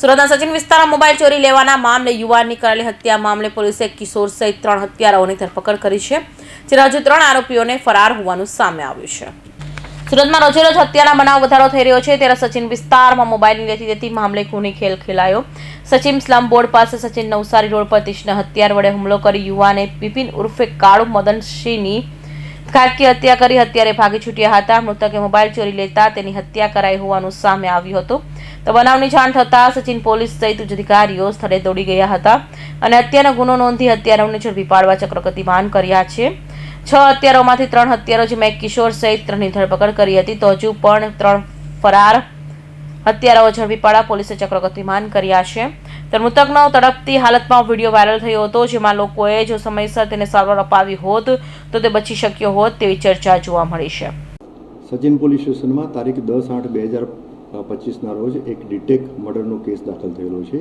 સુરતના સચિન વિસ્તારમાં મોબાઈલ ચોરી લેવાના મામલે યુવાનની કરેલી હત્યા મામલે પોલીસે કિશોર સહિત ત્રણ હત્યારાઓની ધરપકડ કરી છે જ્યારે હજુ ત્રણ આરોપીઓને ફરાર હોવાનું સામે આવ્યું છે. સુરતમાં રોજેરોજ હત્યાના બનાવ વધારો થઈ રહ્યો છે, ત્યારે સચિન વિસ્તારમાં મોબાઈલની લેતી દેતી મામલે ખૂની ખેલ ખેલાયો. સચિન સ્લમ બોર્ડ પાસે સચિન નવસારી રોડ પર તીક્ષ્ણ હથિયાર વડે હુમલો કરી યુવાને બિપિન ઉર્ફે કાળુ મદનસિંહની ખાટકી હત્યા કરી હત્યારે ભાગી છૂટ્યા હતા. મૃતકે મોબાઈલ ચોરી લેતા તેની હત્યા કરાઈ હોવાનું સામે આવ્યું હતું. તો બનાવની જાણ થતાં સચિન પોલીસ સહિત ઉચ્ચ અધિકારીઓ સ્થળે દોડી ગયા હતા અને હત્યાનો ગુનો નોંધી હત્યારાઓને ઝડપી પાડવા ચક્ર ગતિમાન કર્યા છે. છ હત્યારોમાંથી ત્રણ હત્યારો, જેમાં કિશોર સહિત ત્રણની ધરપકડ કરી હતી, તો હજુ પણ ત્રણ ફરાર હત્યારાઓ ઝડપી પાડવા પોલીસે ચક્ર ગતિમાન કર્યા છે. તો મૃતકનો તડપતી હાલતમાં વીડિયો વાયરલ થયો હતો, જેમાં લોકોએ જો સમયસર તેને સારવાર અપાવી હોત, તો તે બચી શક્યો હોત તેવી ચર્ચા જોવા મળી છે. સચિન પોલીસ સ્ટેશનમાં તારીખ દસ આઠ બે હજાર પચીસના રોજ એક ડિટેક મર્ડરનો કેસ દાખલ થયેલો છે.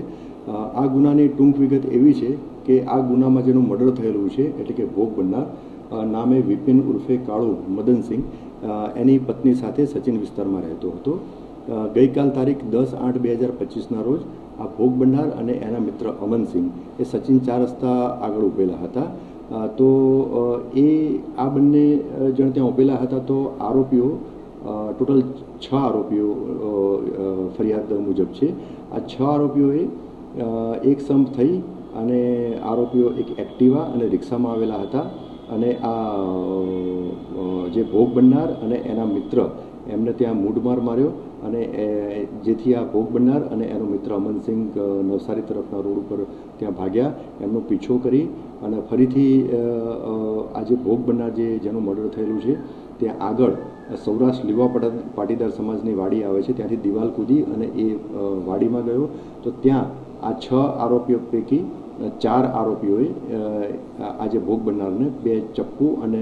આ ગુનાની ટૂંક વિગત એવી છે કે આ ગુનામાં જેનું મર્ડર થયેલું છે, એટલે કે ભોગ બનનાર નામે વિપિન ઉર્ફે કાળુ મદનસિંહ એની પત્ની સાથે સચિન વિસ્તારમાં રહેતો હતો. ગઈકાલ તારીખ દસ આઠ બે હજાર પચીસના રોજ આ ભોગ ભંડાર અને એના મિત્ર અમનસિંહ એ સચિન ચાર રસ્તા આગળ ઊભેલા હતા. તો એ, આ બંને જણ ત્યાં ઊભેલા હતા તો આરોપીઓ ટોટલ છ આરોપીઓ ફરિયાદ મુજબ છે. આ છ આરોપીઓએ એક સંપ થઈ અને આરોપીઓ એક એક્ટિવા અને રિક્ષામાં આવેલા હતા. અને આ જે ભોગ બનનાર અને એના મિત્ર એમને ત્યાં મૂઢમાર માર્યો અને જેથી આ ભોગ બનનાર અને એનો મિત્ર અમનસિંહ નવસારી તરફના રોડ ઉપર ત્યાં ભાગ્યા. એમનો પીછો કરી અને ફરીથી અ, અ, આ જે ભોગ બનનાર જે જેનું મર્ડર થયેલું છે ત્યાં આગળ સૌરાષ્ટ્ર લીવા પટા- પાટીદાર સમાજની વાડી આવે છે. ત્યાંથી દિવાલ કૂદી અને એ વાડીમાં ગયો. તો ત્યાં આ છ આરોપીઓ પૈકી ચાર આરોપીઓએ આજે ભોગ બનનારને બે ચપ્પુ અને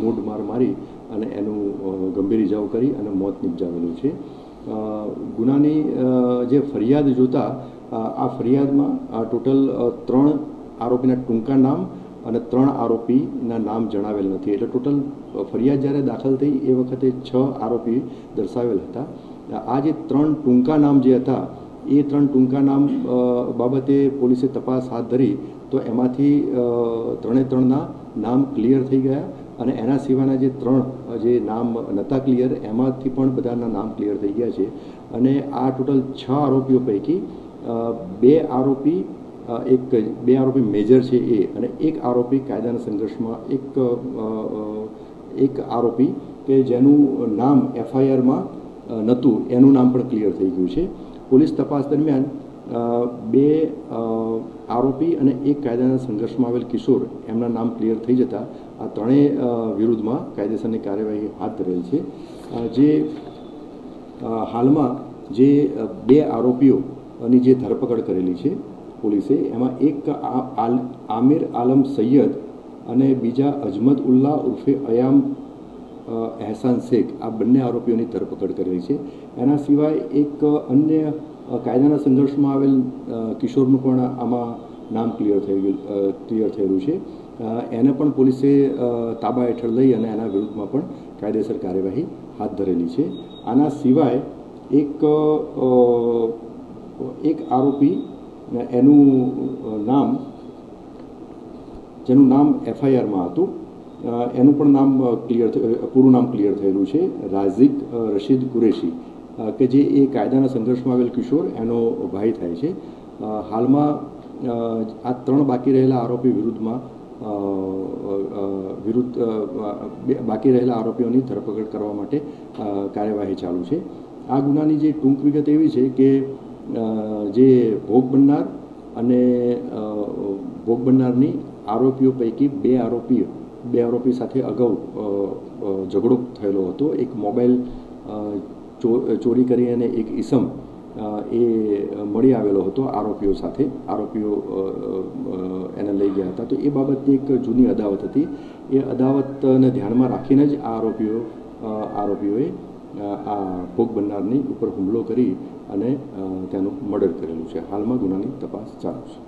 મૂઢ માર મારી અને એનું ગંભીર ઇજાઓ કરી અને મોત નિપજાવેલું છે. ગુનાની જે ફરિયાદ જોતા આ ફરિયાદમાં ટોટલ ત્રણ આરોપીના ટૂંકા નામ અને ત્રણ આરોપીના નામ જણાવેલ નથી. એટલે ટોટલ ફરિયાદ જ્યારે દાખલ થઈ એ વખતે છ આરોપી દર્શાવેલ હતા. આ જે ત્રણ ટૂંકા નામ જે હતા એ ત્રણ ટૂંકા નામ બાબતે પોલીસે તપાસ હાથ ધરી, તો એમાંથી ત્રણે ત્રણના નામ ક્લિયર થઈ ગયા અને એના સિવાયના જે ત્રણ જે નામ નહોતા ક્લિયર, એમાંથી પણ બધાના નામ ક્લિયર થઈ ગયા છે. અને આ ટોટલ છ આરોપીઓ પૈકી બે આરોપી એક, બે આરોપી મેજર છે એ અને એક આરોપી કાયદાના સંઘર્ષમાં, એક એક આરોપી કે જેનું નામ એફઆઈઆરમાં નહોતું, એનું નામ પણ ક્લિયર થઈ ગયું છે. પોલીસ તપાસ દરમિયાન બે આરોપી અને એક કાયદાના સંઘર્ષમાં આવેલ કિશોર, એમના નામ ક્લિયર થઈ જતા આ ત્રણેય વિરુદ્ધમાં કાયદેસરની કાર્યવાહી હાથ ધરેલ છે. જે હાલમાં જે બે આરોપીઓની જે ધરપકડ કરેલી છે પોલીસે, એમાં એક આમિર આલમ સૈયદ અને બીજા અજમત ઉલ્લા ઉર્ફે અયામ એહસાન શેખ આ બંને આરોપીઓની ધરપકડ કરેલી છે. એના સિવાય એક અન્ય કાયદાના સંઘર્ષમાં આવેલ કિશોરનું પણ આમાં નામ ક્લિયર થઈ ક્લિયર થયેલું છે. એને પણ પોલીસે તાબા હેઠળ લઈ અને એના વિરુદ્ધમાં પણ કાયદેસર કાર્યવાહી હાથ ધરેલી છે. આના સિવાય એક એક આરોપી, એનું નામ, જેનું નામ એફઆઈઆરમાં હતું. એનું પણ નામ ક્લિયર પૂરું નામ ક્લિયર થયેલું છે. રાઝિક રશીદ કુરેશી. કે જે એ કાયદાના સંઘર્ષમાં આવેલ કિશોર, એનો ભાઈ થાય છે. હાલમાં આ ત્રણ બાકી રહેલા આરોપી વિરુદ્ધમાં વિરુદ્ધ બાકી રહેલા આરોપીઓની ધરપકડ કરવા માટે કાર્યવાહી ચાલુ છે. આ ગુનાની જે ટૂંક વિગત એવી છે કે જે ભોગ બનનાર અને ભોગ બનનારની આરોપીઓ પૈકી બે આરોપીઓ બે આરોપી સાથે અગાઉ ઝઘડો થયેલો હતો. એક મોબાઈલ ચોરી કરી અને એક ઈસમ એ મળી આવેલો હતો આરોપીઓ સાથે. આરોપીઓ એને લઈ ગયા હતા. તો એ બાબતની એક જૂની અદાવત હતી. એ અદાવતને ધ્યાનમાં રાખીને જ આ આરોપીઓ આરોપીઓએ આ ભોગ બનનારની ઉપર હુમલો કરી અને તેનું મર્ડર કરેલું છે. હાલમાં ગુનાની તપાસ ચાલુ છે.